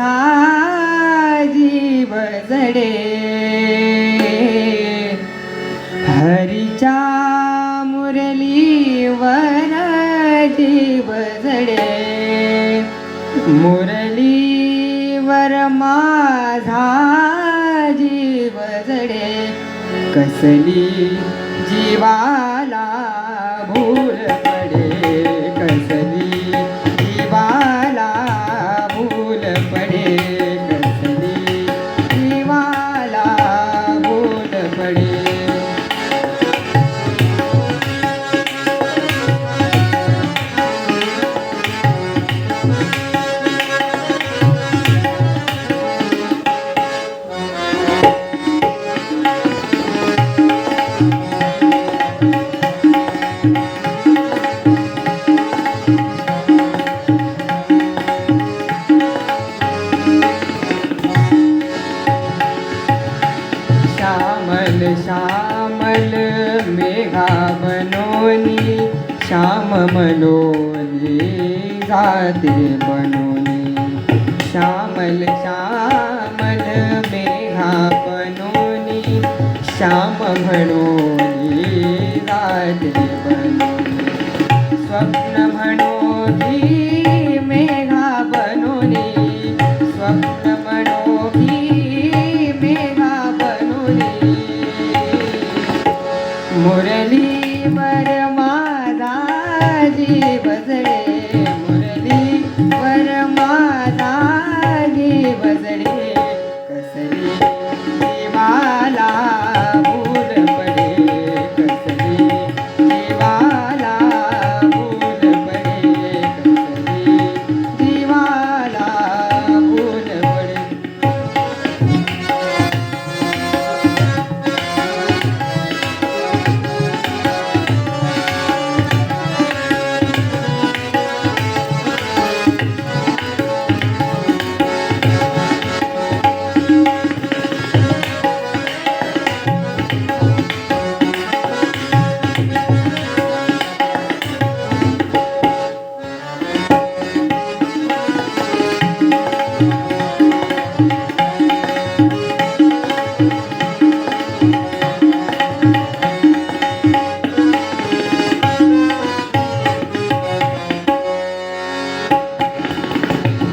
माझा जीव जडे। हरीच्या मुरलीवर जीव जडे। मुरलीवर माझा जीव जडे। कसली जीवा श्यामल श्यामल मेघा बनोनी श्याम मनोनी जाते बनोनी। श्यामल श्यामल मेघा बनोनी श्याम म्हणोनी जाते बनोनी। स्वप्न म्हणोनी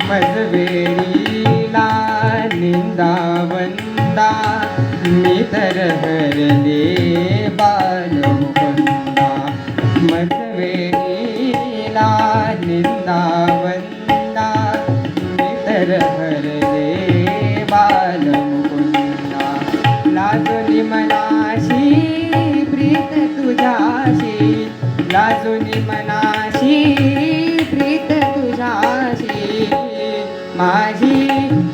मजवेरीला निंदावंदा मी तर हरले बालमुकुंदा. मजवेरीला निंदावंदा मी तर हरले बालमुकुंदा. लाजुनी मनाशी प्रीत तुझ्याशी. लाजुनी मनाशी प्रीत माझी